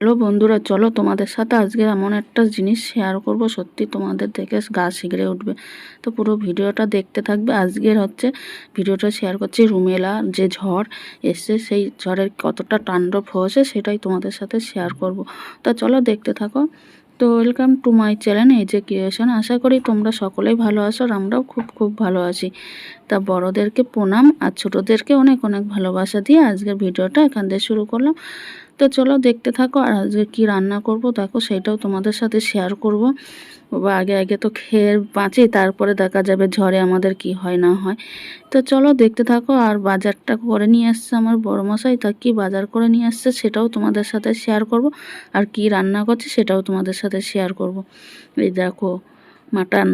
Hello বন্ধুরা, চলো তোমাদের সাথে আজকে এমন একটা জিনিস শেয়ার করব। সত্যি তোমাদের দেখে গা শিগড়ে উঠবে। তো পুরো ভিডিওটা দেখতে থাকবে। আজকের হচ্ছে ভিডিওটা শেয়ার করছি রুমেলা যে ঝড় এসছে, সেই ঝড়ের কতটা তাণ্ডব হয়েছে সেটাই তোমাদের সাথে শেয়ার করব। তা চলো দেখতে থাকো। তো ওয়েলকাম টু মাই চ্যানেল এই যে ক্রিয়েশন আশা করি তোমরা সকলেই ভালো আছো আর আমরাও খুব খুব ভালো আছি। তা বড়োদেরকে প্রণাম আর ছোটোদেরকে অনেক অনেক ভালোবাসা দিয়ে আজকের ভিডিওটা এখান থেকে শুরু করলাম। তো চলো দেখতে থাকো আর আজকে কী রান্না করব। দেখো সেটাও তোমাদের সাথে শেয়ার করব। বা আগে আগে তো খেয়ে বাঁচি, তারপরে দেখা যাবে ঝড়ে আমাদের কি হয়, না হয়। তো চলো দেখতে থাকো আর বাজারটা করে নিয়ে আসছে আমার বড় মশাই তা কী বাজার করে নিয়ে আসছে সেটাও তোমাদের সাথে শেয়ার করব। আর কি রান্না করছে সেটাও তোমাদের সাথে শেয়ার করব। এই দেখো মাটন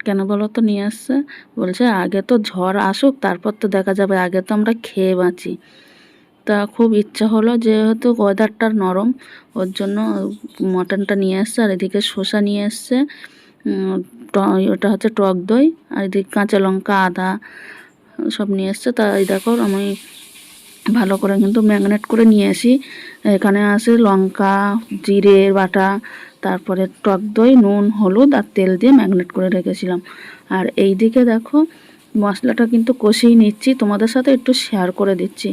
কেন বলো তো নিয়ে আসছে বলছে, আগে তো ঝড় আসুক, তারপর তো দেখা যাবে, আগে তো আমরা খেয়ে বাঁচি। তা খুব ইচ্ছা হলো যেহেতু ওয়েদারটা নরম, ওর জন্য মটনটা নিয়ে এসছে আর এদিকে শসা নিয়ে এসছে ওটা হচ্ছে টক দই, আর এদিকে কাঁচা লঙ্কা, আদা সব নিয়ে এসছে তা এই দেখো আমি ভালো করে কিন্তু ম্যাগনেট করে নিয়ে আসি। এখানে আছে লঙ্কা, জিরে বাটা, তারপরে টক দই, নুন, হলুদ আর তেল দিয়ে ম্যাগনেট করে রেখেছিলাম। আর এই দিকে দেখো মশলাটা কিন্তু কষিয়ে নিচ্ছি, তোমাদের সাথে একটু শেয়ার করে দিচ্ছি।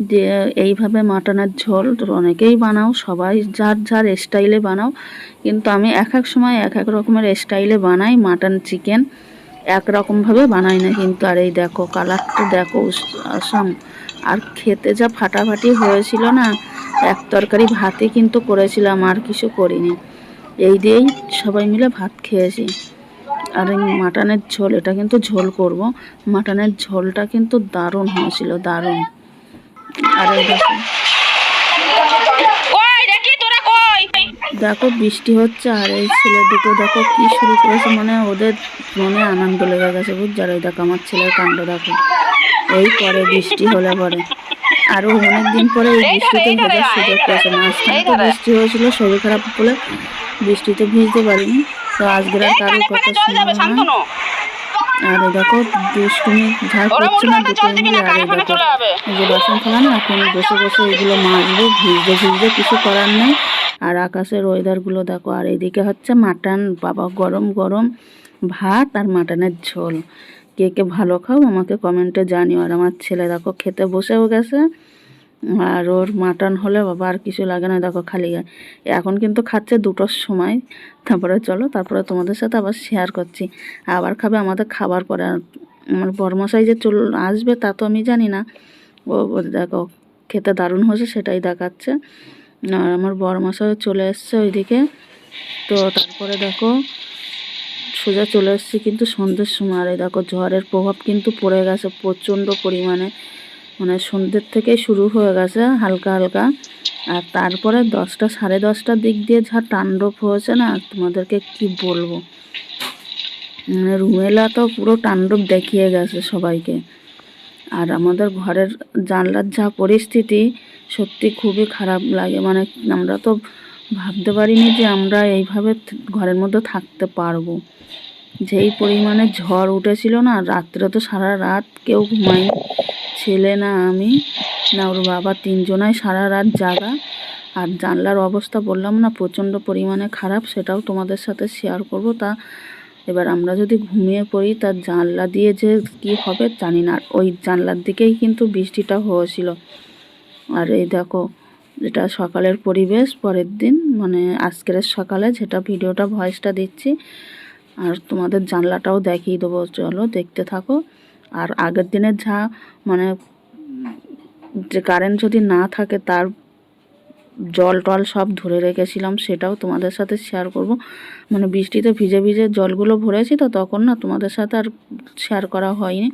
যে এইভাবে মাটনের ঝোল অনেকেই বানাও, সবাই যার যার স্টাইলে বানাও। কিন্তু আমি এক এক সময় এক এক রকমের স্টাইলে বানাই, মাটন চিকেন এক রকমভাবে বানাই না। কিন্তু আর এই দেখো কালারটা দেখো, আসাম। আর খেতে যা ফাটাফাটি হয়েছিল না, এক তরকারি ভাতই কিন্তু করেছিলাম, আর কিছু করিনি। এই দিয়েই সবাই মিলে ভাত খেয়েছি। আর এই মাটনের ঝোল, এটা কিন্তু ঝোল করব। মাটনের ঝোলটা কিন্তু দারুণ হয়েছিল, দারুণ। আর দেখো। বৃষ্টি হচ্ছে আর এই ছেলে দুটো দেখো কি শুরু করেছে মানে ওদের মনে আনন্দ লেগে গেছে বুঝছ? আর এই দেখো আমার ছেলের কাণ্ড দেখো। এই পরে বৃষ্টি হলে পরে। আরও অনেক দিন পরে এই বৃষ্টিতে ভেজার সুযোগ পেয়েছে মাঝখানে তো বৃষ্টি হয়েছিল শরীর খারাপ বলে বৃষ্টিতে ভিজতে পারিনি। তো আজকের আর কারোর কথা শুনব না। আর দেখো দুষ্টুমি ঝাড় করছে না দুটো মিলে। আর এই দেখো এই যে বাসন খেলা এখন বসে বসে এগুলো মাজবো ভিজতে ভিজতে কিছু করার নেই। আর আকাশের ওয়েদারগুলো দেখো আর এইদিকে হচ্ছে মাটন বাবা গরম গরম ভাত আর মাটনের ঝোল। কে কে ভালো খাও আমাকে কমেন্টে জানিও। আর আমার ছেলে দেখো খেতে বসেও গেছে। আর ওর মাটন হলে বাবা আর কিছু লাগে না, দেখো খালি গায়ে এখন কিন্তু খাচ্ছে দুটোর সময়। তারপরে চলো, তারপরে তোমাদের সাথে আবার শেয়ার করছি। আবার খাবে আমাদের খাবার পরে। আমার বর্মশাই যে চল আসবে তা তো আমি জানি না। ও দেখো, খেতে দারুণ হয়েছে, সেটাই দেখাচ্ছে। আর আমার বড়মশাই চলে এসছে ওইদিকে। তো তারপরে দেখো, সোজা চলে এসছি কিন্তু সন্ধ্যের সময়। আর দেখো, ঝড়ের প্রভাব কিন্তু পড়ে গেছে প্রচণ্ড পরিমাণে। মানে সন্ধ্যের থেকেই শুরু হয়ে গেছে হালকা হালকা। আর তারপরে দশটা, সাড়ে দশটার দিক দিয়ে যা তাণ্ডব হয়েছে না, তোমাদেরকে কি বলব? মানে রুমেলা তো পুরো তাণ্ডব দেখিয়ে গেছে সবাইকে। আর আমাদের ঘরের জানলার যা পরিস্থিতি, সত্যি খুবই খারাপ লাগে। মানে আমরা তো ভাবতে পারিনি যে আমরা এইভাবে ঘরের মধ্যে থাকতে পারব। যেই পরিমাণে ঝড় উঠেছিল না, রাত্রে তো সারা রাত কেউ ঘুমায়নি। ছেলে না আমি, না ওর বাবা তিনজনাই সারা রাত জাগা। আর জানলার অবস্থা বললাম না, প্রচণ্ড পরিমাণে খারাপ, সেটাও তোমাদের সাথে শেয়ার করব। তা এবার আমরা যদি ঘুমিয়ে পড়ি তার জানলা দিয়ে যে কি হবে জানি না। ওই জানলার দিকেই কিন্তু বৃষ্টিটা হয়েছিল। আর এই দেখো, এটা সকালের পরিবেশ, পরের দিন মানে আজকের সকালে যেটা ভিডিওটা ভয়েসটা দিচ্ছি। আর তোমাদের জানলাটাও দেখিয়ে দেবো, চলো দেখতে থাকো। আর আগের দিনের যা মানে যে কারেন্ট যদি না থাকে, তার জল টল সব ধরে রেখেছিলাম, সেটাও তোমাদের সাথে শেয়ার করব। মানে বৃষ্টিতে ভিজে ভিজে জলগুলো ভরেছি তো, তখন না তোমাদের সাথে আর শেয়ার করা হয়নি।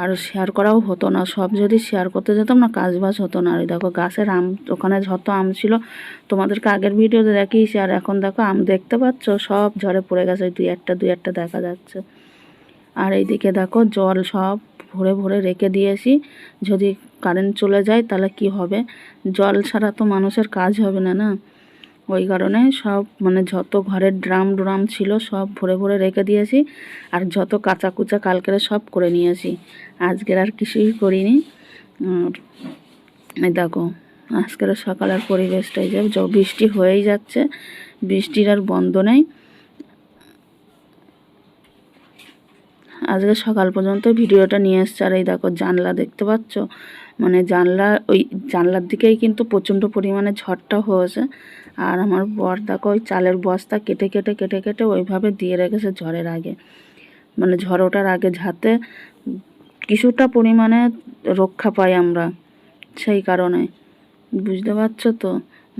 আর শেয়ার করাও হতো না, সব যদি শেয়ার করতে যেতাম না, কাজ বাজ হতো না। আর দেখো গাছের আম, ওখানে যত আম ছিল, তোমাদেরকে আগের ভিডিওতে দেখিয়েছি, আর এখন দেখো আম দেখতে পাচ্ছ, সব ঝরে পড়ে গেছে, দুই একটা দুই একটা দেখা যাচ্ছে। আর এইদিকে দেখো জল সব ভরে ভরে রেখে দিয়েছি। যদি কারেন্ট চলে যায় তাহলে কি হবে? জল ছাড়া তো মানুষের কাজ হবে না না? ওই কারণে সব মানে যত ঘরের ড্রাম ড্রাম ছিল সব ভরে ভরে রেখে দিয়েছি। আর যত কাঁচা কুচা কালকের সব করে নিয়েছি। আজকের আর কিছুই করিনি। আর দেখো, আজকের সকালের পরিবেশটাই যে বৃষ্টি হয়েই যাচ্ছে। বৃষ্টির আর বন্ধ নেই। আজকে সকাল পর্যন্ত ভিডিওটা নিয়ে এসছে। আর এই দেখো, জানলা দেখতে পাচ্ছ? মানে জানলা, ওই জানলার দিকেই কিন্তু প্রচণ্ড পরিমাণে ঝড়টা হয়েছে। আর আমার বর দেখো, ওই চালের বস্তা কেটে কেটে কেটে কেটে ওইভাবে দিয়ে রেখেছে ঝড়ের আগে। মানে ঝড় ওঠার আগে যাতে কিছুটা পরিমাণে রক্ষা পাই আমরা, সেই কারণে। বুঝতে পারছ তো?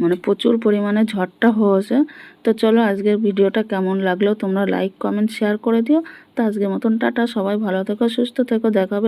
মানে প্রচুর পরিমাণে ঝড়টা হয়েছে। তো চলো আজকের ভিডিওটা কেমন লাগল তোমরা লাইক কমেন্ট শেয়ার করে দিও। তো আজকের মতন টাটা, সবাই ভালো থেকো, সুস্থ থেকো, দেখা হবে